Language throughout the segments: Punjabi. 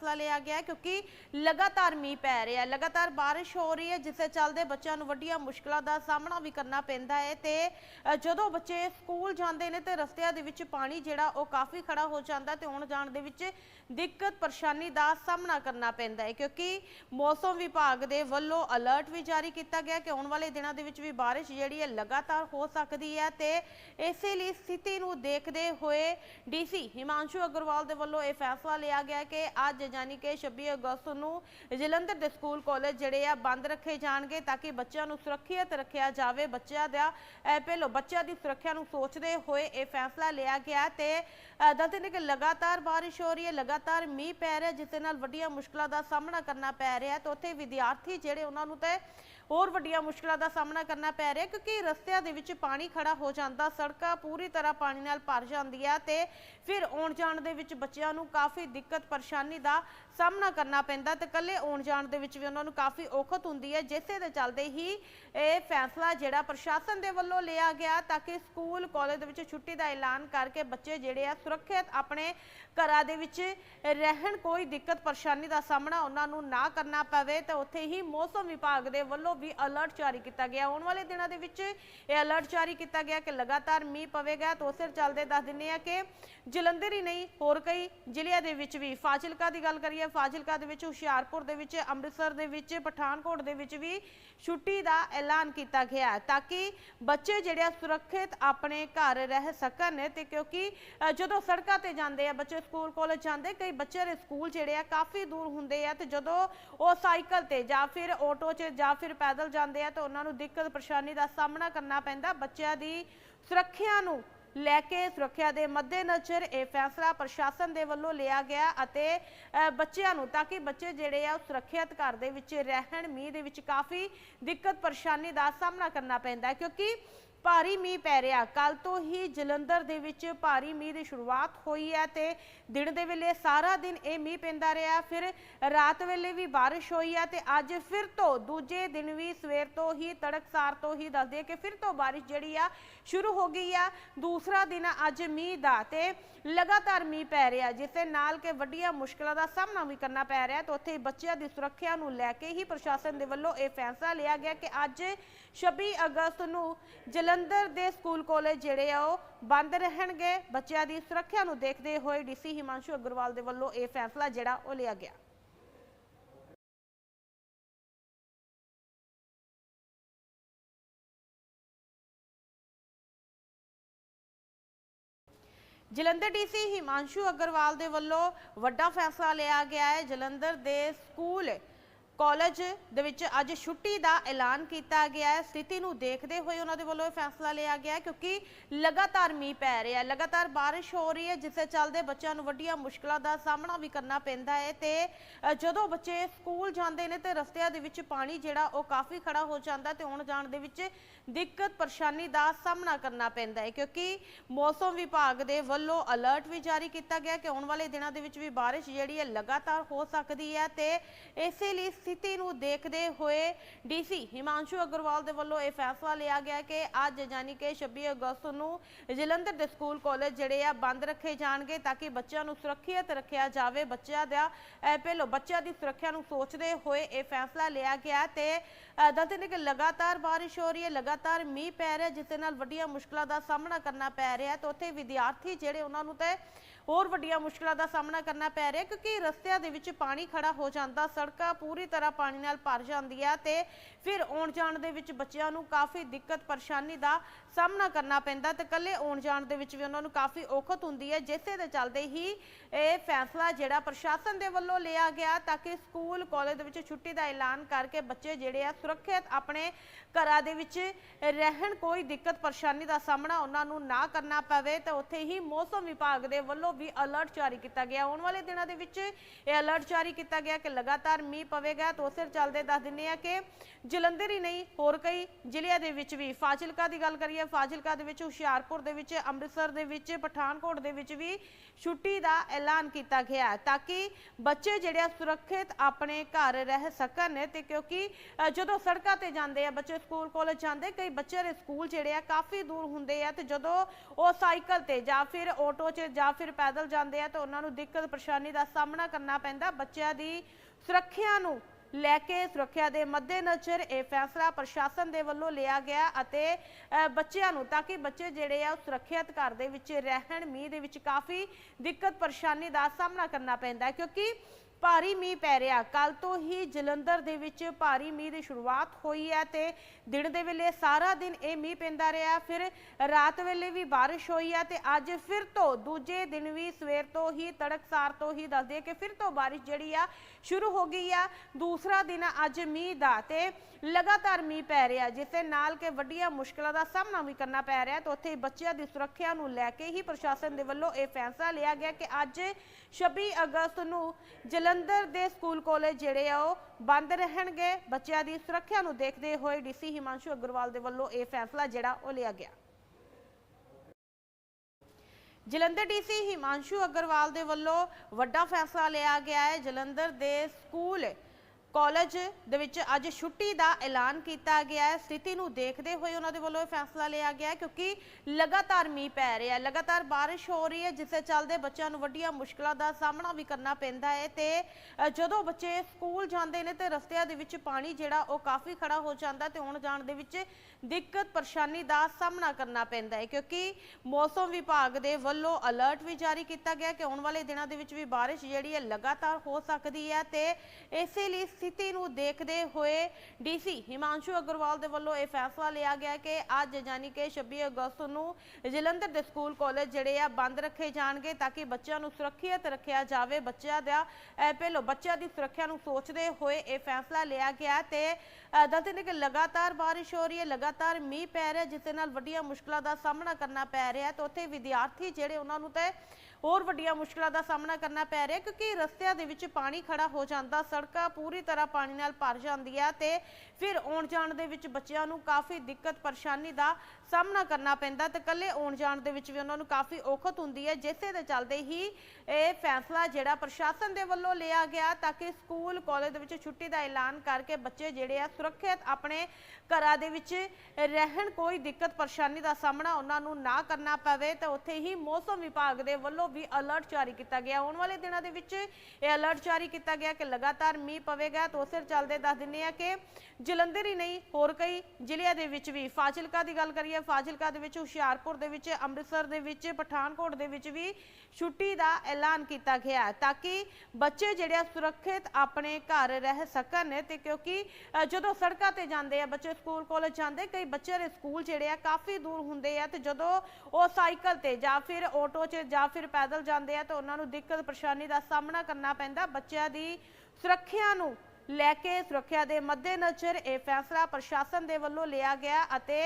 ਫੈਸਲਾ ਲਿਆ ਗਿਆ ਕਿਉਂਕਿ ਲਗਾਤਾਰ ਮੀਂਹ ਪੈ ਰਿਹਾ ਲਗਾਤਾਰ ਬਾਰਿਸ਼ ਹੋ ਰਹੀ ਹੈ ਜਿਸ ਦੇ ਚੱਲਦੇ ਬੱਚਿਆਂ ਨੂੰ ਵੱਡੀਆਂ ਮੁਸ਼ਕਲਾਂ ਦਾ ਸਾਹਮਣਾ ਵੀ ਕਰਨਾ ਪੈਂਦਾ ਹੈ ਤੇ ਜਦੋਂ ਬੱਚੇ ਸਕੂਲ ਜਾਂਦੇ ਨੇ ਤੇ ਰਸਤਿਆਂ ਦੇ ਵਿੱਚ ਪਾਣੀ ਜਿਹੜਾ ਉਹ ਕਾਫੀ ਖੜਾ ਹੋ ਜਾਂਦਾ ਤੇ ਆਉਣ ਜਾਣ ਦੇ ਵਿੱਚ ਦਿੱਕਤ ਪਰੇਸ਼ਾਨੀ ਦਾ ਸਾਹਮਣਾ ਕਰਨਾ ਪੈਂਦਾ ਹੈ ਕਿਉਂਕਿ ਮੌਸਮ ਵਿਭਾਗ ਦੇ ਵੱਲੋਂ ਅਲਰਟ ਵੀ ਜਾਰੀ ਕੀਤਾ ਗਿਆ ਕਿ ਆਉਣ ਵਾਲੇ ਦਿਨਾਂ ਦੇ ਵਿੱਚ ਵੀ ਬਾਰਿਸ਼ ਜਿਹੜੀ ਹੈ ਲਗਾਤਾਰ ਹੋ ਸਕਦੀ ਹੈ ਤੇ ਇਸੇ ਲਈ ਸਥਿਤੀ ਨੂੰ ਦੇਖਦੇ ਹੋਏ ਡੀਸੀ ਹਿਮਾਂਸ਼ੂ ਅਗਰਵਾਲ ਦੇ ਵੱਲੋਂ ਇਹ ਫੈਸਲਾ ਲਿਆ ਗਿਆ ਕਿ ਅੱਜ ਯਾਨੀ ਕਿ 26 ਅਗਸਤ ਨੂੰ ਜਲੰਧਰ ਦੇ ਸਕੂਲ ਕਾਲਜ ਜਿਹੜੇ ਆ ਬੰਦ ਰੱਖੇ ਜਾਣਗੇ ਤਾਂ ਕਿ ਬੱਚਿਆਂ ਨੂੰ ਸੁਰੱਖਿਅਤ ਰੱਖਿਆ ਜਾਵੇ। ਬੱਚਿਆਂ ਦਾ ਅਹ, ਪਹਿਲੋਂ ਬੱਚਿਆਂ ਦੀ ਸੁਰੱਖਿਆ ਨੂੰ ਸੋਚਦੇ ਹੋਏ ਇਹ ਫੈਸਲਾ ਲਿਆ ਗਿਆ ਤੇ ਅਹ, ਦੱਸਦੇ ਨੇ ਕਿ ਲਗਾਤਾਰ ਬਾਰਿਸ਼ ਹੋ ਰਹੀ ਹੈ ਲਗਾਤਾਰ ਲਗਾਤਾਰ ਮੀਂਹ ਪੈ ਰਿਹਾ, ਜਿਸ ਦੇ ਨਾਲ ਵੱਡੀਆਂ ਮੁਸ਼ਕਲਾਂ ਦਾ ਸਾਹਮਣਾ ਕਰਨਾ ਪੈ ਰਿਹਾ ਤੇ ਉੱਥੇ ਵਿਦਿਆਰਥੀ ਜਿਹੜੇ ਉਹਨਾਂ ਨੂੰ ਤੇ ਹੋਰ ਵੱਡੀਆਂ ਮੁਸ਼ਕਲਾਂ ਦਾ ਸਾਹਮਣਾ ਕਰਨਾ ਪੈ ਰਿਹਾ ਕਿਉਂਕਿ ਰਸਤਿਆਂ ਦੇ ਵਿੱਚ ਪਾਣੀ ਖੜਾ ਹੋ ਜਾਂਦਾ, ਸੜਕਾਂ ਪੂਰੀ ਤਰ੍ਹਾਂ ਪਾਣੀ ਨਾਲ ਭਰ ਜਾਂਦੀਆਂ ਤੇ ਫਿਰ ਆਉਣ ਜਾਣ ਦੇ ਵਿੱਚ ਬੱਚਿਆਂ ਨੂੰ ਕਾਫੀ ਦਿੱਕਤ, ਪਰੇਸ਼ਾਨੀ ਦਾ ਸਾਹਮਣਾ ਕਰਨਾ ਪੈਂਦਾ ਤੇ ਕੱਲੇ ਆਉਣ ਜਾਣ ਦੇ ਵਿੱਚ ਵੀ ਉਹਨਾਂ ਨੂੰ ਕਾਫੀ ਔਖਤ ਹੁੰਦੀ ਹੈ। ਜਿਸੇ ਦੇ ਚੱਲਦੇ ਹੀ ਇਹ ਫੈਸਲਾ ਜਿਹੜਾ ਪ੍ਰਸ਼ਾਸਨ ਦੇ ਵੱਲੋਂ ਲਿਆ ਗਿਆ ਤਾਂ ਕਿ ਸਕੂਲ, ਕਾਲਜ ਦੇ ਵਿੱਚ ਛੁੱਟੀ ਦਾ ਐਲਾਨ ਕਰਕੇ ਬੱਚੇ ਜਿਹੜੇ ਆ ਸੁਰੱਖਿਅਤ ਆਪਣੇ ਘਰਾਂ ਦੇ ਵਿੱਚ ਰਹਿਣ ਕੋਈ ਦਿੱਕਤ, ਪਰੇਸ਼ਾਨੀ ਦਾ ਸਾਹਮਣਾ ਉਹਨਾਂ ਨੂੰ ਨਾ ਕਰਨਾ ਪਵੇ ਤੇ ਉੱਥੇ ਹੀ ਮੌਸਮ ਵਿਭਾਗ ਦੇ ਵੱਲੋਂ ਵੀ ਅਲਰਟ ਜਾਰੀ ਕੀਤਾ ਗਿਆ। ਆਉਣ ਵਾਲੇ ਦਿਨਾਂ ਦੇ ਵਿੱਚ ਇਹ ਅਲਰਟ ਜਾਰੀ ਕੀਤਾ ਗਿਆ ਕਿ ਲਗਾਤਾਰ ਮੀਂਹ ਪਵੇਗਾ। ਤਾਂ ਉਸੇ ਚੱਲਦੇ ਦੱਸ ਦਿੰਨੇ ਆ ਕਿ ਜਲੰਧਰ ਹੀ ਨਹੀਂ, ਹੋਰ ਕਈ ਜ਼ਿਲ੍ਹਿਆਂ ਦੇ ਵਿੱਚ ਵੀ ਫਾਜ਼ਿਲਕਾ ਦੀ ਗੱਲ ਕਰੀਏ, ਫਾਜ਼ਿਲਕਾ ਦੇ ਵਿੱਚ ਹੁਸ਼ਿਆਰਪੁਰ ਦੇ ਵਿੱਚ, ਅੰਮ੍ਰਿਤਸਰ ਦੇ ਵਿੱਚ, ਪਠਾਨਕੋਟ ਦੇ ਵਿੱਚ ਵੀ ਛੁੱਟੀ ਦਾ ਐਲਾਨ ਕੀਤਾ ਗਿਆ ਤਾਂ ਕਿ ਬੱਚੇ ਜਿਹੜੇ ਆ ਸੁਰੱਖਿਅਤ ਆਪਣੇ ਘਰ ਰਹਿ ਸਕਣ ਤੇ ਕਿਉਂਕਿ ਜਦੋਂ ਸੜਕਾਂ ਤੇ ਜਾਂਦੇ ਆ, ਬੱਚੇ ਸਕੂਲ ਕਾਲਜ ਜਾਂਦੇ, ਕਈ ਬੱਚੇ ਦੇ ਸਕੂਲ ਜਿਹੜੇ ਆ ਕਾਫੀ ਦੂਰ ਹੁੰਦੇ ਆ ਤੇ ਜਦੋਂ ਉਹ ਸਾਈਕਲ ਤੇ ਜਾਂ ਫਿਰ ਆਟੋ 'ਚ ਜਾਂ ਫਿਰ ਪੈਦਲ ਜਾਂਦੇ ਆ ਤਾਂ ਉਹਨਾਂ ਨੂੰ ਦਿੱਕਤ ਪਰੇਸ਼ਾਨੀ ਦਾ ਸਾਹਮਣਾ ਕਰਨਾ ਪੈਂਦਾ। ਬੱਚਿਆਂ ਦੀ ਸੁਰੱਖਿਆ ਨੂੰ ਲੈ ਕੇ ਸੁਰੱਖਿਆ ਦੇ ਮੱਦੇਨਜ਼ਰ ਇਹ ਫੈਸਲਾ ਪ੍ਰਸ਼ਾਸਨ ਦੇ ਵੱਲੋਂ ਲਿਆ ਗਿਆ ਅਤੇ ਅ, ਬੱਚਿਆਂ ਨੂੰ ਤਾਂ ਕਿ ਬੱਚੇ ਜਿਹੜੇ ਆ ਉਹ ਸੁਰੱਖਿਅਤ ਘਰ ਦੇ ਵਿੱਚ ਰਹਿਣ ਮੀਂਹ ਦੇ ਵਿੱਚ ਕਾਫੀ ਦਿੱਕਤ ਪਰੇਸ਼ਾਨੀ ਦਾ ਸਾਹਮਣਾ ਕਰਨਾ ਪੈਂਦਾ ਕਿਉਂਕਿ ਭਾਰੀ ਮੀਂਹ ਪੈ ਰਿਹਾ। ਕੱਲ ਤੋਂ ਹੀ ਜਲੰਧਰ ਦੇ ਵਿੱਚ ਭਾਰੀ ਮੀਂਹ ਦੀ ਸ਼ੁਰੂਆਤ ਹੋਈ ਹੈ ਤੇ ਦਿਨ ਦੇ ਵੇਲੇ ਸਾਰਾ ਦਿਨ ਇਹ ਮੀਂਹ ਪੈਂਦਾ ਰਿਹਾ। ਫਿਰ ਰਾਤ ਵੇਲੇ ਵੀ ਬਾਰਿਸ਼ ਹੋਈ ਹੈ ਤੇ ਅੱਜ ਫਿਰ ਤੋਂ ਦੂਜੇ ਦਿਨ ਵੀ ਸਵੇਰ ਤੋਂ ਹੀ ਤੜਕਸਾਰ ਤੋਂ ਹੀ ਦੱਸਦੇ ਕਿ ਫਿਰ ਤੋਂ ਬਾਰਿਸ਼ ਜਿਹੜੀ ਆ ਸ਼ੁਰੂ ਹੋ ਗਈ ਆ। ਦੂਸਰਾ ਦਿਨ ਅੱਜ ਮੀਂਹ ਦਾ ਤੇ ਲਗਾਤਾਰ ਮੀਂਹ ਪੈ ਰਿਹਾ ਜਿਸ ਦੇ ਨਾਲ ਕਿ ਵੱਡੀਆਂ ਮੁਸ਼ਕਲਾਂ ਦਾ ਸਾਹਮਣਾ ਵੀ ਕਰਨਾ ਪੈ ਰਿਹਾ ਤੇ ਉੱਥੇ ਬੱਚਿਆਂ ਦੀ ਸੁਰੱਖਿਆ ਨੂੰ ਲੈ ਕੇ ਹੀ ਪ੍ਰਸ਼ਾਸਨ ਦੇ ਵੱਲੋਂ ਇਹ ਫੈਸਲਾ ਲਿਆ ਗਿਆ ਕਿ ਅੱਜ 26 ਅਗਸਤ ਨੂੰ ਜਲ ਜਲੰਧਰ ਦੇ ਸਕੂਲ ਕਾਲਜ ਜਿਹੜੇ ਆ ਉਹ ਬੰਦ ਰਹਿਣਗੇ। ਬੱਚਿਆਂ ਦੀ ਸੁਰੱਖਿਆ ਨੂੰ ਦੇਖਦੇ ਹੋਏ ਡੀਸੀ ਹਿਮਾਂਸ਼ੂ ਅਗਰਵਾਲ ਦੇ ਵੱਲੋਂ ਇਹ ਫੈਸਲਾ ਜਿਹੜਾ ਉਹ ਲਿਆ ਗਿਆ। ਜਲੰਧਰ ਡੀਸੀ ਹਿਮਾਂਸ਼ੂ ਅਗਰਵਾਲ ਦੇ ਵੱਲੋਂ ਵੱਡਾ ਫੈਸਲਾ ਲਿਆ ਗਿਆ ਹੈ। ਜਲੰਧਰ ਦੇ ਸਕੂਲ ਕਾਲਜ ਦੇ ਵਿੱਚ ਅੱਜ ਛੁੱਟੀ ਦਾ ਐਲਾਨ ਕੀਤਾ ਗਿਆ ਹੈ। ਸਥਿਤੀ ਨੂੰ ਦੇਖਦੇ ਹੋਏ ਉਹਨਾਂ ਦੇ ਵੱਲੋਂ ਇਹ ਫੈਸਲਾ ਲਿਆ ਗਿਆ ਹੈ ਕਿਉਂਕਿ ਲਗਾਤਾਰ ਮੀਂਹ ਪੈ ਰਿਹਾ ਹੈ। ਲਗਾਤਾਰ ਬਾਰਿਸ਼ ਹੋ ਰਹੀ ਹੈ, ਜਿਸ ਦੇ ਚੱਲਦੇ ਬੱਚਿਆਂ ਨੂੰ ਵੱਡੀਆਂ ਮੁਸ਼ਕਲਾਂ ਦਾ ਸਾਹਮਣਾ ਵੀ ਕਰਨਾ ਪੈਂਦਾ ਹੈ ਤੇ ਜਦੋਂ ਬੱਚੇ ਸਕੂਲ ਜਾਂਦੇ ਨੇ ਤੇ ਰਸਤਿਆਂ ਦੇ ਵਿੱਚ ਪਾਣੀ ਜਿਹੜਾ ਉਹ ਕਾਫੀ ਖੜਾ ਹੋ ਜਾਂਦਾ ਤੇ ਆਉਣ ਜਾਣ ਦੇ ਵਿੱਚ ਦਿੱਕਤ, ਪਰੇਸ਼ਾਨੀ ਦਾ ਸਾਹਮਣਾ ਕਰਨਾ ਪੈਂਦਾ ਹੈ ਕਿਉਂਕਿ ਮੌਸਮ ਵਿਭਾਗ ਦੇ ਵੱਲੋਂ ਅਲਰਟ ਵੀ ਜਾਰੀ ਕੀਤਾ ਗਿਆ ਕਿ ਆਉਣ ਵਾਲੇ ਦਿਨਾਂ ਦੇ ਵਿੱਚ ਵੀ ਬਾਰਿਸ਼ ਜਿਹੜੀ ਹੈ ਲਗਾਤਾਰ ਹੋ ਸਕਦੀ ਹੈ ਤੇ ਇਸੇ ਲਈ ਸਥਿਤੀ ਨੂੰ ਦੇਖਦੇ ਹੋਏ ਡੀਸੀ ਹਿਮਾਂਸ਼ੂ ਅਗਰਵਾਲ ਦੇ ਵੱਲੋਂ ਇਹ ਫੈਸਲਾ ਲਿਆ ਗਿਆ ਕਿ ਅੱਜ ਯਾਨੀ ਕਿ 26 ਅਗਸਤ ਨੂੰ ਜਲੰਧਰ ਦੇ ਸਕੂਲ ਕਾਲਜ ਜਿਹੜੇ ਆ ਬੰਦ ਰੱਖੇ ਜਾਣਗੇ ਤਾਂ ਕਿ ਬੱਚਿਆਂ ਨੂੰ ਸੁਰੱਖਿਅਤ ਰੱਖਿਆ ਜਾਵੇ। ਬੱਚਿਆਂ ਦਾ ਅਹ, ਬੱਚਿਆਂ ਦੀ ਸੁਰੱਖਿਆ ਨੂੰ ਸੋਚਦੇ ਹੋਏ ਇਹ ਫੈਸਲਾ ਲਿਆ ਗਿਆ ਤੇ ਅਹ, ਦੱਸਦੇ ਨੇ ਕਿ ਲਗਾਤਾਰ ਬਾਰਿਸ਼ ਹੋ ਰਹੀ ਹੈ ਲਗਾਤਾਰ ਮੀਂਹ ਪੈ ਰਿਹਾ ਜਿਸ ਦੇ ਨਾਲ ਵੱਡੀਆਂ ਮੁਸ਼ਕਲਾਂ ਦਾ ਸਾਹਮਣਾ ਕਰਨਾ ਪੈ ਰਿਹਾ ਤੇ ਉੱਥੇ ਵਿਦਿਆਰਥੀ ਜਿਹੜੇ ਉਹਨਾਂ ਨੂੰ ਤੇ ਹੋਰ ਵੱਡੀਆਂ ਮੁਸ਼ਕਲਾਂ ਦਾ ਸਾਹਮਣਾ ਕਰਨਾ ਪੈ ਰਿਹਾ ਕਿਉਂਕਿ ਰਸਤਿਆਂ ਦੇ ਵਿੱਚ ਪਾਣੀ ਖੜਾ ਹੋ ਜਾਂਦਾ, ਸੜਕਾਂ ਪੂਰੀ ਤਰ੍ਹਾਂ ਪਾਣੀ ਨਾਲ ਭਰ ਜਾਂਦੀ ਹੈ ਤੇ ਫਿਰ ਆਉਣ ਜਾਣ ਦੇ ਵਿੱਚ ਬੱਚਿਆਂ ਨੂੰ ਕਾਫੀ ਦਿੱਕਤ, ਪਰੇਸ਼ਾਨੀ ਦਾ ਸਾਹਮਣਾ ਕਰਨਾ ਪੈਂਦਾ ਤੇ ਕੱਲੇ ਆਉਣ ਜਾਣ ਦੇ ਵਿੱਚ ਵੀ ਉਹਨਾਂ ਨੂੰ ਕਾਫੀ ਔਖਤ ਹੁੰਦੀ ਹੈ। ਜਿਸੇ ਦੇ ਚੱਲਦੇ ਹੀ ਇਹ ਫੈਸਲਾ ਜਿਹੜਾ ਪ੍ਰਸ਼ਾਸਨ ਦੇ ਵੱਲੋਂ ਲਿਆ ਗਿਆ ਤਾਂ ਕਿ ਸਕੂਲ, ਕਾਲਜ ਦੇ ਵਿੱਚ ਛੁੱਟੀ ਦਾ ਐਲਾਨ ਕਰਕੇ ਬੱਚੇ ਜਿਹੜੇ ਆ ਸੁਰੱਖਿਅਤ ਆਪਣੇ ਘਰਾਂ ਦੇ ਵਿੱਚ ਰਹਿਣ ਕੋਈ ਦਿੱਕਤ, ਪਰੇਸ਼ਾਨੀ ਦਾ ਸਾਹਮਣਾ ਉਹਨਾਂ ਨੂੰ ਨਾ ਕਰਨਾ ਪਵੇ ਤੇ ਉੱਥੇ ਹੀ ਮੌਸਮ ਵਿਭਾਗ ਦੇ ਵੱਲੋਂ ਵੀ ਅਲਰਟ ਜਾਰੀ ਕੀਤਾ ਗਿਆ। ਆਉਣ ਵਾਲੇ ਦਿਨਾਂ ਦੇ ਵਿੱਚ ਇਹ ਅਲਰਟ ਜਾਰੀ ਕੀਤਾ ਗਿਆ ਕਿ ਲਗਾਤਾਰ ਮੀਂਹ ਪਵੇਗਾ ਤਾਂ ਉਸੇ ਚੱਲਦੇ ਦੱਸ ਦਿੰਨੇ ਆ ਕਿ ਜਲੰਧਰ ਹੀ ਨਹੀਂ, ਹੋਰ ਕਈ ਜ਼ਿਲ੍ਹਿਆਂ ਦੇ ਵਿੱਚ ਵੀ ਫਾਜ਼ਿਲਕਾ ਦੀ ਗੱਲ ਕਰੀਏ ਫਾਜ਼ਿਲਕਾ ਦੇ ਵਿੱਚ, ਹੁਸ਼ਿਆਰਪੁਰ ਦੇ ਵਿੱਚ, ਅੰਮ੍ਰਿਤਸਰ ਦੇ ਵਿੱਚ, ਪਠਾਨਕੋਟ ਦੇ ਵਿੱਚ ਵੀ ਛੁੱਟੀ ਦਾ ਐਲਾਨ ਕੀਤਾ ਗਿਆ ਤਾਂ ਕਿ ਬੱਚੇ ਜਿਹੜੇ ਸੁਰੱਖਿਅਤ ਆਪਣੇ ਘਰ ਰਹਿ ਸਕਣ ਤੇ ਕਿਉਂਕਿ ਜਦੋਂ ਸੜਕਾਂ ਤੇ ਜਾਂਦੇ ਆ, ਬੱਚੇ ਸਕੂਲ ਕਾਲਜ ਜਾਂਦੇ, ਕਈ ਬੱਚੇ ਦੇ ਸਕੂਲ ਜਿਹੜੇ ਆ ਕਾਫੀ ਦੂਰ ਹੁੰਦੇ ਆ ਤੇ ਜਦੋਂ ਉਹ ਸਾਈਕਲ ਤੇ ਜਾਂ ਫਿਰ ਆਟੋ 'ਚ ਜਾਂ ਫਿਰ ਪੈਦਲ ਜਾਂਦੇ ਆ ਤਾਂ ਉਹਨਾਂ ਨੂੰ ਦਿੱਕਤ ਪਰੇਸ਼ਾਨੀ ਦਾ ਸਾਹਮਣਾ ਕਰਨਾ ਪੈਂਦਾ। ਬੱਚਿਆਂ ਦੀ ਸੁਰੱਖਿਆ ਨੂੰ ਲੈ ਕੇ ਸੁਰੱਖਿਆ ਦੇ ਮੱਦੇਨਜ਼ਰ ਇਹ ਫੈਸਲਾ ਪ੍ਰਸ਼ਾਸਨ ਦੇ ਵੱਲੋਂ ਲਿਆ ਗਿਆ ਅਤੇ ਅ, ਬੱਚਿਆਂ ਨੂੰ ਤਾਂ ਕਿ ਬੱਚੇ ਜਿਹੜੇ ਆ ਉਹ ਸੁਰੱਖਿਅਤ ਘਰ ਦੇ ਵਿੱਚ ਰਹਿਣ ਮੀਂਹ ਦੇ ਵਿੱਚ ਕਾਫੀ ਦਿੱਕਤ ਪਰੇਸ਼ਾਨੀ ਦਾ ਸਾਹਮਣਾ ਕਰਨਾ ਪੈਂਦਾ ਕਿਉਂਕਿ ਭਾਰੀ ਮੀਂਹ ਪੈ ਰਿਹਾ। ਕੱਲ ਤੋਂ ਹੀ ਜਲੰਧਰ ਦੇ ਵਿੱਚ ਭਾਰੀ ਮੀਂਹ ਦੀ ਸ਼ੁਰੂਆਤ ਹੋਈ ਹੈ ਤੇ ਦਿਨ ਦੇ ਵੇਲੇ ਸਾਰਾ ਦਿਨ ਇਹ ਮੀਂਹ ਪੈਂਦਾ ਰਿਹਾ। ਫਿਰ ਰਾਤ ਵੇਲੇ ਵੀ ਬਾਰਿਸ਼ ਹੋਈ ਹੈ ਤੇ ਅੱਜ ਫਿਰ ਤੋਂ ਦੂਜੇ ਦਿਨ ਵੀ ਸਵੇਰ ਤੋਂ ਹੀ ਤੜਕਸਾਰ ਤੋਂ ਹੀ ਦੱਸਦੇ ਆ ਕਿ ਫਿਰ ਤੋਂ ਬਾਰਿਸ਼ ਜਿਹੜੀ ਆ ਸ਼ੁਰੂ ਹੋ ਗਈ ਆ। ਦੂਸਰਾ ਦਿਨ ਅੱਜ ਮੀਂਹ ਦਾ ਤੇ ਲਗਾਤਾਰ ਮੀਂਹ ਪੈ ਰਿਹਾ। ਜਿਸ ਦੇ ਨਾਲ ਕਿ ਵੱਡੀਆਂ ਮੁਸ਼ਕਲਾਂ ਦਾ ਸਾਹਮਣਾ ਵੀ ਕਰਨਾ ਪੈ ਰਿਹਾ ਤੇ ਉੱਥੇ ਬੱਚਿਆਂ ਦੀ ਸੁਰੱਖਿਆ ਨੂੰ ਲੈ ਕੇ ਹੀ ਪ੍ਰਸ਼ਾਸਨ ਦੇ ਵੱਲੋਂ ਇਹ ਫੈਸਲਾ ਲਿਆ ਗਿਆ ਕਿ ਅੱਜ 26 ਅਗਸਤ ਨੂੰ ਜਲੰਧਰ ਦੇ ਸਕੂਲ ਕਾਲਜ ਜਿਹੜੇ ਆ ਉਹ ਬੰਦ ਰਹਿਣਗੇ। ਬੱਚਿਆਂ ਦੀ ਸੁਰੱਖਿਆ ਨੂੰ ਦੇਖਦੇ ਹੋਏ ਡੀਸੀ ਹਿਮਾਂਸ਼ੂ ਅਗਰਵਾਲ ਦੇ ਵੱਲੋਂ ਇਹ ਫੈਸਲਾ ਜਿਹੜਾ ਉਹ ਲਿਆ ਗਿਆ। ਜਲੰਧਰ ਡੀਸੀ ਹਿਮਾਂਸ਼ੂ ਅਗਰਵਾਲ ਦੇ ਵੱਲੋਂ ਵੱਡਾ ਫੈਸਲਾ ਲਿਆ ਗਿਆ ਹੈ। ਜਲੰਧਰ ਦੇ ਸਕੂਲ ਕਾਲਜ ਦੇ ਵਿੱਚ ਅੱਜ ਛੁੱਟੀ ਦਾ ਐਲਾਨ ਕੀਤਾ ਗਿਆ ਹੈ। ਸਥਿਤੀ ਨੂੰ ਦੇਖਦੇ ਹੋਏ ਉਹਨਾਂ ਦੇ ਵੱਲੋਂ ਇਹ ਫੈਸਲਾ ਲਿਆ ਗਿਆ ਕਿਉਂਕਿ ਲਗਾਤਾਰ ਮੀਂਹ ਪੈ ਰਿਹਾ ਹੈ। ਲਗਾਤਾਰ ਬਾਰਿਸ਼ ਹੋ ਰਹੀ ਹੈ, ਜਿਸ ਦੇ ਚੱਲਦੇ ਬੱਚਿਆਂ ਨੂੰ ਵੱਡੀਆਂ ਮੁਸ਼ਕਲਾਂ ਦਾ ਸਾਹਮਣਾ ਵੀ ਕਰਨਾ ਪੈਂਦਾ ਹੈ ਤੇ ਜਦੋਂ ਬੱਚੇ ਸਕੂਲ ਜਾਂਦੇ ਨੇ ਤੇ ਰਸਤਿਆਂ ਦੇ ਵਿੱਚ ਪਾਣੀ ਜਿਹੜਾ ਉਹ ਕਾਫੀ ਖੜਾ ਹੋ ਜਾਂਦਾ ਤੇ ਆਉਣ ਜਾਣ ਦੇ ਵਿੱਚ ਦਿੱਕਤ, ਪਰੇਸ਼ਾਨੀ ਦਾ ਸਾਹਮਣਾ ਕਰਨਾ ਪੈਂਦਾ ਹੈ। ਕਿਉਂਕਿ ਮੌਸਮ ਵਿਭਾਗ ਦੇ ਵੱਲੋਂ ਅਲਰਟ ਵੀ ਜਾਰੀ ਕੀਤਾ ਗਿਆ ਕਿ ਆਉਣ ਵਾਲੇ ਦਿਨਾਂ ਦੇ ਵਿੱਚ ਵੀ ਬਾਰਿਸ਼ ਜਿਹੜੀ ਹੈ ਲਗਾਤਾਰ ਹੋ ਸਕਦੀ ਹੈ ਤੇ ਇਸੇ ਲਈ ਸਥਿਤੀ ਨੂੰ ਦੇਖਦੇ ਹੋਏ ਡੀਸੀ ਹਿਮਾਂਸ਼ੂ ਅਗਰਵਾਲ ਦੇ ਵੱਲੋਂ ਇਹ ਫੈਸਲਾ ਲਿਆ ਗਿਆ ਕਿ ਅੱਜ ਯਾਨੀ ਕਿ 26 ਅਗਸਤ ਨੂੰ ਜਲੰਧਰ ਦੇ ਸਕੂਲ ਕਾਲਜ ਜਿਹੜੇ ਆ ਬੰਦ ਰੱਖੇ ਜਾਣਗੇ ਤਾਂ ਕਿ ਬੱਚਿਆਂ ਨੂੰ ਸੁਰੱਖਿਅਤ ਰੱਖਿਆ ਜਾਵੇ। ਬੱਚਿਆਂ ਦਾ ਅਹ, ਬੱਚਿਆਂ ਦੀ ਸੁਰੱਖਿਆ ਨੂੰ ਸੋਚਦੇ ਹੋਏ ਇਹ ਫੈਸਲਾ ਲਿਆ ਗਿਆ ਤੇ ਅਹ, ਦੱਸਦੇ ਨੇ ਕਿ ਲਗਾਤਾਰ ਬਾਰਿਸ਼ ਹੋ ਰਹੀ ਹੈ ਲਗਾਤਾਰ ਮੀਂਹ ਪੈ ਰਿਹਾ ਜਿਸ ਦੇ ਨਾਲ ਵੱਡੀਆਂ ਮੁਸ਼ਕਲਾਂ ਦਾ ਸਾਹਮਣਾ ਕਰਨਾ ਪੈ ਰਿਹਾ ਤੇ ਉੱਥੇ ਵਿਦਿਆਰਥੀ ਜਿਹੜੇ ਉਹਨਾਂ ਨੂੰ ਤੇ ਹੋਰ ਵੱਡੀਆਂ ਮੁਸ਼ਕਲਾਂ ਦਾ ਸਾਹਮਣਾ ਕਰਨਾ ਪੈ ਰਿਹਾ ਕਿਉਂਕਿ ਰਸਤਿਆਂ ਦੇ ਵਿੱਚ ਪਾਣੀ ਖੜਾ ਹੋ ਜਾਂਦਾ, ਸੜਕਾਂ ਪੂਰੀ ਤਰ੍ਹਾਂ ਪਾਣੀ ਨਾਲ ਭਰ ਜਾਂਦੀਆਂ ਤੇ ਫਿਰ ਆਉਣ ਜਾਣ ਦੇ ਵਿੱਚ ਬੱਚਿਆਂ ਨੂੰ ਕਾਫੀ ਦਿੱਕਤ, ਪਰੇਸ਼ਾਨੀ ਦਾ ਸਾਹਮਣਾ ਕਰਨਾ ਪੈਂਦਾ ਤੇ ਕੱਲੇ ਆਉਣ ਜਾਣ ਦੇ ਵਿੱਚ ਵੀ ਉਹਨਾਂ ਨੂੰ ਕਾਫੀ ਔਖਤ ਹੁੰਦੀ ਹੈ। ਜਿਸੇ ਦੇ ਚੱਲਦੇ ਹੀ ਇਹ ਫੈਸਲਾ ਜਿਹੜਾ ਪ੍ਰਸ਼ਾਸਨ ਦੇ ਵੱਲੋਂ ਲਿਆ ਗਿਆ ਤਾਂ ਕਿ ਸਕੂਲ, ਕਾਲਜ ਦੇ ਵਿੱਚ ਛੁੱਟੀ ਦਾ ਐਲਾਨ ਕਰਕੇ ਬੱਚੇ ਜਿਹੜੇ ਆ ਸੁਰੱਖਿਅਤ ਆਪਣੇ ਘਰਾਂ ਦੇ ਵਿੱਚ ਰਹਿਣ ਕੋਈ ਦਿੱਕਤ, ਪਰੇਸ਼ਾਨੀ ਦਾ ਸਾਹਮਣਾ ਉਹਨਾਂ ਨੂੰ ਨਾ ਕਰਨਾ ਪਵੇ ਤੇ ਉੱਥੇ ਹੀ ਮੌਸਮ ਵਿਭਾਗ ਦੇ ਵੱਲੋਂ ਵੀ ਅਲਰਟ ਜਾਰੀ ਕੀਤਾ ਗਿਆ। ਆਉਣ ਵਾਲੇ ਦਿਨਾਂ ਦੇ ਵਿੱਚ ਇਹ ਅਲਰਟ ਜਾਰੀ ਕੀਤਾ ਗਿਆ ਕਿ ਲਗਾਤਾਰ ਮੀਂਹ ਪਵੇਗਾ। ਤਾਂ ਉਸੇ ਚੱਲਦੇ ਦੱਸ ਦਿੰਨੇ ਆ ਕਿ ਜਲੰਧਰ ਹੀ ਨਹੀਂ, ਹੋਰ ਕਈ ਜ਼ਿਲ੍ਹਿਆਂ ਦੇ ਵਿੱਚ ਵੀ ਫਾਜ਼ਿਲਕਾ ਦੀ ਗੱਲ ਕਰੀਏ, ਫਾਜ਼ਿਲਕਾ ਦੇ ਵਿੱਚ ਹੁਸ਼ਿਆਰਪੁਰ ਦੇ ਵਿੱਚ, ਅੰਮ੍ਰਿਤਸਰ ਦੇ ਵਿੱਚ, ਪਠਾਨਕੋਟ ਦੇ ਵਿੱਚ ਵੀ ਛੁੱਟੀ ਦਾ ਐਲਾਨ ਕੀਤਾ ਗਿਆ ਤਾਂ ਕਿ ਬੱਚੇ ਜਿਹੜੇ ਆ ਸੁਰੱਖਿਅਤ ਆਪਣੇ ਘਰ ਰਹਿ ਸਕਣ ਤੇ ਕਿਉਂਕਿ ਜਦੋਂ ਸੜਕਾਂ ਤੇ ਜਾਂਦੇ ਆ, ਬੱਚੇ ਸਕੂਲ, ਕਾਲਜ ਜਾਂਦੇ, ਕਈ ਬੱਚਿਆਂ ਦੇ ਸਕੂਲ ਜਿਹੜੇ ਆ ਕਾਫੀ ਦੂਰ ਹੁੰਦੇ ਆ ਤੇ ਜਦੋਂ ਉਹ ਸਾਈਕਲ ਤੇ ਜਾਂ ਫਿਰ ਆਟੋ 'ਚ ਜਾਂ ਫਿਰ ਪੈਦਲ ਜਾਂਦੇ ਆ ਤਾਂ ਉਹਨਾਂ ਨੂੰ ਦਿੱਕਤ, ਪਰੇਸ਼ਾਨੀ ਦਾ ਸਾਹਮਣਾ ਕਰਨਾ ਪੈਂਦਾ। ਬੱਚਿਆਂ ਦੀ ਸੁਰੱਖਿਆ ਨੂੰ ਲੈ ਕੇ, ਸੁਰੱਖਿਆ ਦੇ ਮੱਦੇਨਜ਼ਰ ਇਹ ਫੈਸਲਾ ਪ੍ਰਸ਼ਾਸਨ ਦੇ ਵੱਲੋਂ ਲਿਆ ਗਿਆ ਅਤੇ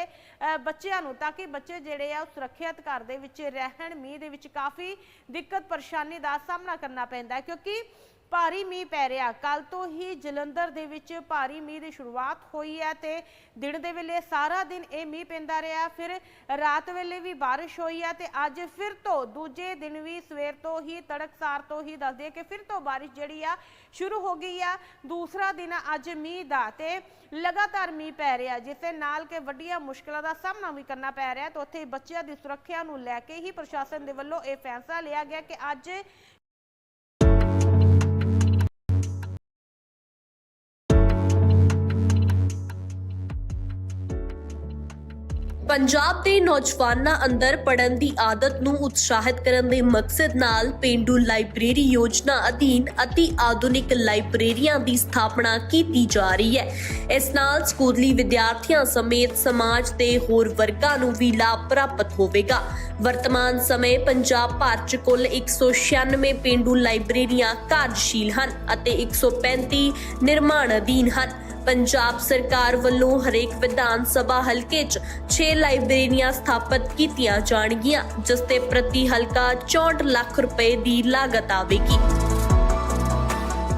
ਬੱਚਿਆਂ ਨੂੰ ਤਾਂ ਕਿ ਬੱਚੇ ਜਿਹੜੇ ਆ ਉਹ ਸੁਰੱਖਿਅਤ ਘਰ ਦੇ ਵਿੱਚ ਰਹਿਣ, ਮੀਂਹ ਦੇ ਵਿੱਚ ਕਾਫੀ ਦਿੱਕਤ, ਪਰੇਸ਼ਾਨੀ ਦਾ ਸਾਹਮਣਾ ਕਰਨਾ ਪੈਂਦਾ ਕਿਉਂਕਿ ਭਾਰੀ ਮੀਂਹ ਪੈ ਰਿਹਾ। ਕੱਲ ਤੋਂ ਹੀ ਜਲੰਧਰ ਦੇ ਵਿੱਚ ਭਾਰੀ ਮੀਂਹ ਦੀ ਸ਼ੁਰੂਆਤ ਹੋਈ ਹੈ ਤੇ ਦਿਨ ਦੇ ਵੇਲੇ ਸਾਰਾ ਦਿਨ ਇਹ ਮੀਂਹ ਪੈਂਦਾ ਰਿਹਾ। ਫਿਰ ਰਾਤ ਵੇਲੇ ਵੀ ਬਾਰਿਸ਼ ਹੋਈ ਹੈ ਤੇ ਅੱਜ ਫਿਰ ਤੋਂ ਦੂਜੇ ਦਿਨ ਵੀ ਸਵੇਰ ਤੋਂ ਹੀ ਤੜਕਸਾਰ ਤੋਂ ਹੀ ਦੱਸਦੇ ਕਿ ਫਿਰ ਤੋਂ ਬਾਰਿਸ਼ ਜਿਹੜੀ ਆ ਸ਼ੁਰੂ ਹੋ ਗਈ ਆ। ਦੂਸਰਾ ਦਿਨ ਆ ਅੱਜ ਮੀਂਹ ਦਾ ਤੇ ਲਗਾਤਾਰ ਮੀਂਹ ਪੈ ਰਿਹਾ ਜਿਸ ਦੇ ਨਾਲ ਕਿ ਵੱਡੀਆਂ ਮੁਸ਼ਕਲਾਂ ਦਾ ਸਾਹਮਣਾ ਵੀ ਕਰਨਾ ਪੈ ਰਿਹਾ ਤੇ ਉੱਥੇ ਬੱਚਿਆਂ ਦੀ ਸੁਰੱਖਿਆ ਨੂੰ ਲੈ ਕੇ ਹੀ ਪ੍ਰਸ਼ਾਸਨ ਦੇ ਵੱਲੋਂ ਇਹ ਫੈਸਲਾ ਲਿਆ ਗਿਆ ਕਿ ਅੱਜ ਪੰਜਾਬ ਦੇ ਨੌਜਵਾਨਾਂ ਅੰਦਰ ਪੜ੍ਹਨ ਦੀ ਆਦਤ ਨੂੰ ਉਤਸ਼ਾਹਿਤ ਕਰਨ ਦੇ ਮਕਸਦ ਨਾਲ ਪਿੰਡੂ ਲਾਇਬ੍ਰੇਰੀ ਯੋਜਨਾ ਅਧੀਨ ਅਤੀ ਆਧੁਨਿਕ ਲਾਇਬ੍ਰੇਰੀਆਂ ਦੀ ਸਥਾਪਨਾ ਕੀਤੀ ਜਾ ਰਹੀ ਹੈ। ਇਸ ਨਾਲ ਸਕੂਲੀ ਵਿਦਿਆਰਥੀਆਂ ਸਮੇਤ ਸਮਾਜ ਦੇ ਹੋਰ ਵਰਗਾਂ ਨੂੰ ਵੀ ਲਾਭ ਪ੍ਰਾਪਤ ਹੋਵੇਗਾ। ਵਰਤਮਾਨ ਸਮੇਂ ਪੰਜਾਬ ਭਰ ਚ ਕੁੱਲ 196 ਪਿੰਡੂ ਲਾਇਬ੍ਰੇਰੀਆਂ ਕਾਰਜਸ਼ੀਲ ਹਨ ਅਤੇ 135 ਨਿਰਮਾਣ ਅਧੀਨ ਹਨ। ਪੰਜਾਬ ਸਰਕਾਰ ਵੱਲੋਂ ਹਰੇਕ ਵਿਧਾਨ ਸਭਾ ਹਲਕੇ 'ਚ 6 ਲਾਇਬ੍ਰੇਰੀਆਂ ਸਥਾਪਿਤ ਕੀਤੀਆਂ ਜਾਣਗੀਆਂ, ਜਿਸ ਤੇ ਪ੍ਰਤੀ ਹਲਕਾ 64 ਲੱਖ ਰੁਪਏ ਦੀ ਲਾਗਤ ਆਵੇਗੀ।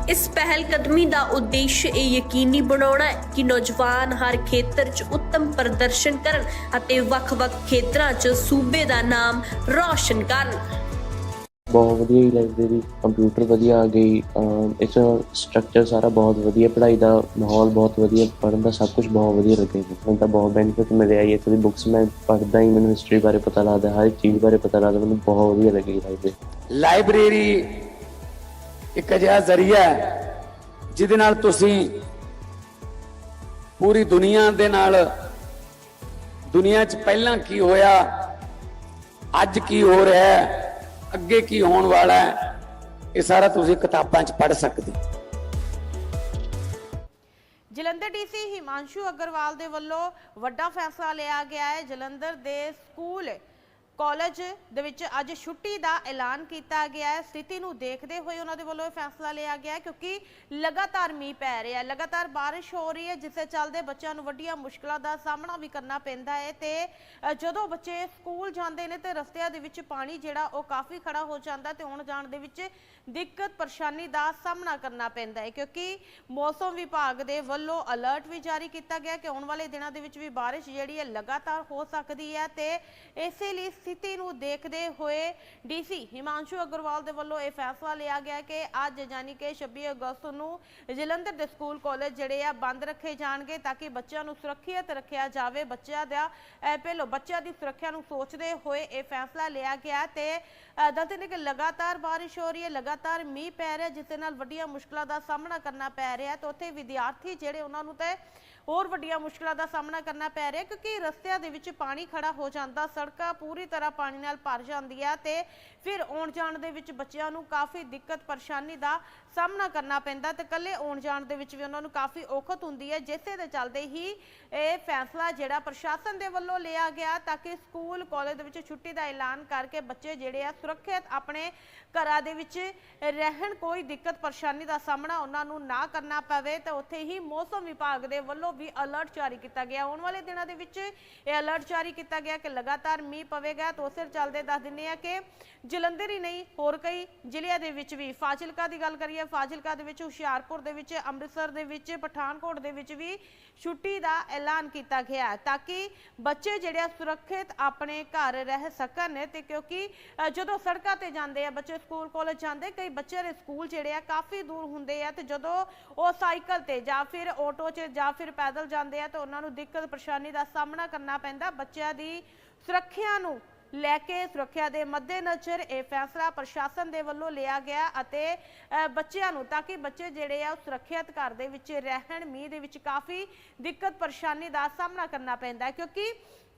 ਇਸ ਪਹਿਲ ਕਦਮੀ ਦਾ ਉਦੇਸ਼ ਇਹ ਯਕੀਨੀ ਬਣਾਉਣਾ ਹੈ ਕਿ ਨੌਜਵਾਨ ਹਰ ਖੇਤਰ 'ਚ ਉੱਤਮ ਪ੍ਰਦਰਸ਼ਨ ਕਰਨ ਅਤੇ ਵੱਖ-ਵੱਖ ਖੇਤਰਾਂ 'ਚ ਸੂਬੇ ਦਾ ਨਾਮ ਰੌਸ਼ਨ ਕਰਨ ਬਹੁਤ ਵਧੀਆ ਹੀ ਲਾਇਬ੍ਰੇਰੀ ਕੰਪਿਊਟਰ ਵਧੀਆ ਆ ਗਈ ਇਸ ਸਟਰਕਚਰ ਸਾਰਾ ਬਹੁਤ ਵਧੀਆ ਪੜ੍ਹਾਈ ਦਾ ਮਾਹੌਲ ਬਹੁਤ ਵਧੀਆ ਪੜ੍ਹਨ ਦਾ ਸਭ ਕੁਝ ਬਹੁਤ ਵਧੀਆ ਲੱਗਿਆ। ਮੈਨੂੰ ਤਾਂ ਬਹੁਤ ਬੈਨੀਫਿਟ ਮਿਲਿਆ ਜੀ ਇੱਥੋਂ ਦੀ ਬੁੱਕਸ ਮੈਂ ਪੜ੍ਹਦਾ ਹੀ ਮੈਨੂੰ ਹਿਸਟਰੀ ਬਾਰੇ ਪਤਾ ਲੱਗਦਾ ਹਰ ਇੱਕ ਚੀਜ਼ ਬਾਰੇ ਪਤਾ ਲੱਗਦਾ ਮੈਨੂੰ ਬਹੁਤ ਵਧੀਆ ਲੱਗੀ ਲਾਇਬ੍ਰੇਰੀ ਲਾਇਬ੍ਰੇਰੀ ਇੱਕ ਅਜਿਹਾ ਜ਼ਰੀਆ ਹੈ, ਜਿਹਦੇ ਨਾਲ ਤੁਸੀਂ ਪੂਰੀ ਦੁਨੀਆ ਦੇ ਨਾਲ, ਦੁਨੀਆ 'ਚ ਪਹਿਲਾਂ ਕੀ ਹੋਇਆ, ਅੱਜ ਕੀ ਹੋ ਰਿਹਾ ਹੈ, ਅੱਗੇ ਕੀ ਹੋਣ ਵਾਲਾ ਹੈ, ਇਹ ਸਾਰਾ ਤੁਸੀਂ ਕਿਤਾਬਾਂ 'ਚ ਪੜ੍ਹ ਸਕਦੇ ਹੋ। ਜਲੰਧਰ ਡੀਸੀ ਹਿਮਾਂਸ਼ੂ ਅਗਰਵਾਲ ਦੇ ਵੱਲੋਂ ਵੱਡਾ ਫੈਸਲਾ ਲਿਆ ਗਿਆ ਹੈ। ਜਲੰਧਰ ਦੇ ਸਕੂਲ ਕਾਲਜ ਦੇ ਵਿੱਚ ਅੱਜ ਛੁੱਟੀ ਦਾ ਐਲਾਨ ਕੀਤਾ ਗਿਆ ਹੈ। ਸਥਿਤੀ ਨੂੰ ਦੇਖਦੇ ਹੋਏ ਉਹਨਾਂ ਦੇ ਵੱਲੋਂ ਇਹ ਫੈਸਲਾ ਲਿਆ ਗਿਆ ਕਿਉਂਕਿ ਲਗਾਤਾਰ ਮੀਂਹ ਪੈ ਰਿਹਾ ਹੈ। ਲਗਾਤਾਰ ਬਾਰਿਸ਼ ਹੋ ਰਹੀ ਹੈ, ਜਿਸ ਦੇ ਚੱਲਦੇ ਬੱਚਿਆਂ ਨੂੰ ਵੱਡੀਆਂ ਮੁਸ਼ਕਲਾਂ ਦਾ ਸਾਹਮਣਾ ਵੀ ਕਰਨਾ ਪੈਂਦਾ ਹੈ ਤੇ ਜਦੋਂ ਬੱਚੇ ਸਕੂਲ ਜਾਂਦੇ ਨੇ ਤੇ ਰਸਤਿਆਂ ਦੇ ਵਿੱਚ ਪਾਣੀ ਜਿਹੜਾ ਉਹ ਕਾਫੀ ਖੜਾ ਹੋ ਜਾਂਦਾ ਤੇ ਆਉਣ ਜਾਣ ਦੇ ਵਿੱਚ ਦਿੱਕਤ, ਪਰੇਸ਼ਾਨੀ ਦਾ ਸਾਹਮਣਾ ਕਰਨਾ ਪੈਂਦਾ ਹੈ। ਕਿਉਂਕਿ ਮੌਸਮ ਵਿਭਾਗ ਦੇ ਵੱਲੋਂ ਅਲਰਟ ਵੀ ਜਾਰੀ ਕੀਤਾ ਗਿਆ ਕਿ ਆਉਣ ਵਾਲੇ ਦਿਨਾਂ ਦੇ ਵਿੱਚ ਵੀ ਬਾਰਿਸ਼ ਜਿਹੜੀ ਹੈ ਲਗਾਤਾਰ ਹੋ ਸਕਦੀ ਹੈ ਤੇ ਇਸੇ ਲਈ ਸਥਿਤੀ ਨੂੰ ਦੇਖਦੇ ਹੋਏ ਡੀਸੀ ਹਿਮਾਂਸ਼ੂ ਅਗਰਵਾਲ ਦੇ ਵੱਲੋਂ ਇਹ ਫੈਸਲਾ ਲਿਆ ਗਿਆ ਕਿ ਅੱਜ ਯਾਨੀ ਕਿ 26 ਅਗਸਤ ਨੂੰ ਜਲੰਧਰ ਦੇ ਸਕੂਲ ਕਾਲਜ ਜਿਹੜੇ ਆ ਬੰਦ ਰੱਖੇ ਜਾਣਗੇ ਤਾਂ ਕਿ ਬੱਚਿਆਂ ਨੂੰ ਸੁਰੱਖਿਅਤ ਰੱਖਿਆ ਜਾਵੇ। ਬੱਚਿਆਂ ਦਾ ਅਹ, ਬੱਚਿਆਂ ਦੀ ਸੁਰੱਖਿਆ ਨੂੰ ਸੋਚਦੇ ਹੋਏ ਇਹ ਫੈਸਲਾ ਲਿਆ ਗਿਆ ਤੇ ਅਹ, ਦੱਸਦੇ ਨੇ ਕਿ ਲਗਾਤਾਰ ਬਾਰਿਸ਼ ਹੋ ਰਹੀ ਹੈ ਲਗਾਤਾਰ ਮੀਂਹ ਪੈ ਰਿਹਾ ਜਿਸ ਦੇ ਨਾਲ ਵੱਡੀਆਂ ਮੁਸ਼ਕਲਾਂ ਦਾ ਸਾਹਮਣਾ ਕਰਨਾ ਪੈ ਰਿਹਾ ਤੇ ਉੱਥੇ ਵਿਦਿਆਰਥੀ ਜਿਹੜੇ ਉਹਨਾਂ ਨੂੰ ਤੇ ਹੋਰ ਵੱਡੀਆਂ ਮੁਸ਼ਕਲਾਂ ਦਾ ਸਾਹਮਣਾ ਕਰਨਾ ਪੈ ਰਿਹਾ ਕਿਉਂਕਿ ਰਸਤਿਆਂ ਦੇ ਵਿੱਚ ਪਾਣੀ ਖੜਾ ਹੋ ਜਾਂਦਾ, ਸੜਕਾਂ ਪੂਰੀ ਤਰ੍ਹਾਂ ਪਾਣੀ ਨਾਲ ਭਰ ਜਾਂਦੀਆਂ ਤੇ ਫਿਰ ਆਉਣ ਜਾਣ ਦੇ ਵਿੱਚ ਬੱਚਿਆਂ ਨੂੰ ਕਾਫੀ ਦਿੱਕਤ, ਪਰੇਸ਼ਾਨੀ ਦਾ ਸਾਹਮਣਾ ਕਰਨਾ ਪੈਂਦਾ ਤੇ ਕੱਲੇ ਆਉਣ ਜਾਣ ਦੇ ਵਿੱਚ ਵੀ ਉਹਨਾਂ ਨੂੰ ਕਾਫੀ ਔਖਤ ਹੁੰਦੀ ਹੈ। ਜਿਸੇ ਦੇ ਚੱਲਦੇ ਹੀ ਇਹ ਫੈਸਲਾ ਜਿਹੜਾ ਪ੍ਰਸ਼ਾਸਨ ਦੇ ਵੱਲੋਂ ਲਿਆ ਗਿਆ ਤਾਂ ਕਿ ਸਕੂਲ, ਕਾਲਜ ਦੇ ਵਿੱਚ ਛੁੱਟੀ ਦਾ ਐਲਾਨ ਕਰਕੇ ਬੱਚੇ ਜਿਹੜੇ ਆ ਸੁਰੱਖਿਅਤ ਆਪਣੇ ਘਰਾਂ ਦੇ ਵਿੱਚ ਰਹਿਣ, ਕੋਈ ਦਿੱਕਤ, ਪਰੇਸ਼ਾਨੀ ਦਾ ਸਾਹਮਣਾ ਉਹਨਾਂ ਨੂੰ ਨਾ ਕਰਨਾ ਪਵੇ ਤੇ ਉੱਥੇ ਹੀ ਮੌਸਮ ਵਿਭਾਗ ਦੇ ਵੱਲੋਂ ਵੀ ਅਲਰਟ ਜਾਰੀ ਕੀਤਾ ਗਿਆ। ਆਉਣ ਵਾਲੇ ਦਿਨਾਂ ਦੇ ਵਿੱਚ ਇਹ ਅਲਰਟ ਜਾਰੀ ਕੀਤਾ ਗਿਆ ਕਿ ਲਗਾਤਾਰ ਮੀਂਹ ਪਵੇਗਾ। ਤਾਂ ਉਸੇ ਚੱਲਦੇ ਦੱਸ ਦਿੰਨੇ ਆ ਕਿ ਜਲੰਧਰ ਹੀ ਨਹੀਂ, ਹੋਰ ਕਈ ਜ਼ਿਲ੍ਹਿਆਂ ਦੇ ਵਿੱਚ ਵੀ ਫਾਜ਼ਿਲਕਾ ਦੀ ਗੱਲ ਕਰੀਏ, ਫਾਜ਼ਿਲਕਾ ਦੇ ਵਿੱਚ ਹੁਸ਼ਿਆਰਪੁਰ ਦੇ ਵਿੱਚ, ਅੰਮ੍ਰਿਤਸਰ ਦੇ ਵਿੱਚ, ਪਠਾਨਕੋਟ ਦੇ ਵਿੱਚ ਵੀ ਛੁੱਟੀ ਦਾ ਐਲਾਨ ਕੀਤਾ ਗਿਆ ਤਾਂ ਕਿ ਬੱਚੇ ਜਿਹੜੇ ਆ ਸੁਰੱਖਿਅਤ ਆਪਣੇ ਘਰ ਰਹਿ ਸਕਣ ਤੇ ਕਿਉਂਕਿ ਜਦੋਂ ਸੜਕਾਂ ਤੇ ਜਾਂਦੇ ਆ, ਬੱਚੇ ਸਕੂਲ, ਕਾਲਜ ਜਾਂਦੇ, ਕਈ ਬੱਚੇ ਦੇ ਸਕੂਲ ਜਿਹੜੇ ਆ ਕਾਫੀ ਦੂਰ ਹੁੰਦੇ ਆ ਤੇ ਜਦੋਂ ਉਹ ਸਾਈਕਲ ਤੇ ਜਾਂ ਫਿਰ ਆਟੋ 'ਚ ਜਾਂ ਫਿਰ ਪੈਦਲ ਜਾਂਦੇ ਆ ਤਾਂ ਉਹਨਾਂ ਨੂੰ ਦਿੱਕਤ ਪਰੇਸ਼ਾਨੀ ਦਾ ਸਾਹਮਣਾ ਕਰਨਾ ਪੈਂਦਾ। ਬੱਚਿਆਂ ਦੀ ਸੁਰੱਖਿਆ ਨੂੰ ਲੈ ਕੇ ਸੁਰੱਖਿਆ ਦੇ ਮੱਦੇਨਜ਼ਰ ਇਹ ਫੈਸਲਾ ਪ੍ਰਸ਼ਾਸਨ ਦੇ ਵੱਲੋਂ ਲਿਆ ਗਿਆ ਅਤੇ ਅ, ਬੱਚਿਆਂ ਨੂੰ ਤਾਂ ਕਿ ਬੱਚੇ ਜਿਹੜੇ ਆ ਉਹ ਸੁਰੱਖਿਅਤ ਘਰ ਦੇ ਵਿੱਚ ਰਹਿਣ ਮੀਂਹ ਦੇ ਵਿੱਚ ਕਾਫੀ ਦਿੱਕਤ ਪਰੇਸ਼ਾਨੀ ਦਾ ਸਾਹਮਣਾ ਕਰਨਾ ਪੈਂਦਾ ਕਿਉਂਕਿ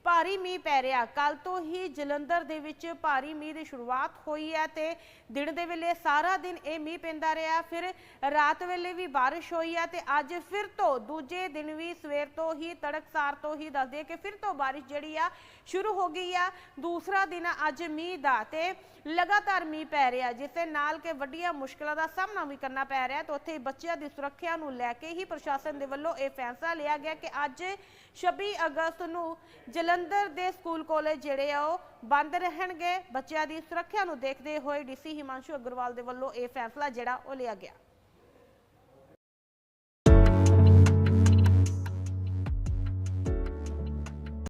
ਭਾਰੀ ਮੀਂਹ ਪੈ ਰਿਹਾ। ਕੱਲ ਤੋਂ ਹੀ ਜਲੰਧਰ ਦੇ ਵਿੱਚ ਭਾਰੀ ਮੀਂਹ ਦੀ ਸ਼ੁਰੂਆਤ ਹੋਈ ਹੈ ਤੇ ਦਿਨ ਦੇ ਵੇਲੇ ਸਾਰਾ ਦਿਨ ਇਹ ਮੀਂਹ ਪੈਂਦਾ ਰਿਹਾ। ਫਿਰ ਰਾਤ ਵੇਲੇ ਵੀ ਬਾਰਿਸ਼ ਹੋਈ ਹੈ ਤੇ ਅੱਜ ਫਿਰ ਤੋਂ ਦੂਜੇ ਦਿਨ ਵੀ ਸਵੇਰ ਤੋਂ ਹੀ, ਤੜਕਸਾਰ ਤੋਂ ਹੀ ਦੱਸਦੇ ਕਿ ਫਿਰ ਤੋਂ ਬਾਰਿਸ਼ ਜਿਹੜੀ ਆ ਸ਼ੁਰੂ ਹੋ ਗਈ ਆ। ਦੂਸਰਾ ਦਿਨ ਅੱਜ ਮੀਂਹ ਦਾ ਤੇ ਲਗਾਤਾਰ ਮੀਂਹ ਪੈ ਰਿਹਾ ਜਿਸ ਦੇ ਨਾਲ ਕਿ ਵੱਡੀਆਂ ਮੁਸ਼ਕਲਾਂ ਦਾ ਸਾਹਮਣਾ ਵੀ ਕਰਨਾ ਪੈ ਰਿਹਾ ਤੇ ਉੱਥੇ ਬੱਚਿਆਂ ਦੀ ਸੁਰੱਖਿਆ ਨੂੰ ਲੈ ਕੇ ਹੀ ਪ੍ਰਸ਼ਾਸਨ ਦੇ ਵੱਲੋਂ ਇਹ ਫੈਸਲਾ ਲਿਆ ਗਿਆ ਕਿ ਅੱਜ 26 ਅਗਸਤ ਨੂੰ ਜਲੰਧਰ ਦੇ ਸਕੂਲ ਕਾਲਜ ਜਿਹੜੇ ਆ ਉਹ ਬੰਦ ਰਹਿਣਗੇ। ਬੱਚਿਆਂ ਦੀ ਸੁਰੱਖਿਆ ਨੂੰ ਦੇਖਦੇ ਹੋਏ ਡੀਸੀ ਹਿਮਾਂਸ਼ੂ ਅਗਰਵਾਲ ਦੇ ਵੱਲੋਂ ਇਹ ਫੈਸਲਾ ਜਿਹੜਾ ਉਹ ਲਿਆ ਗਿਆ।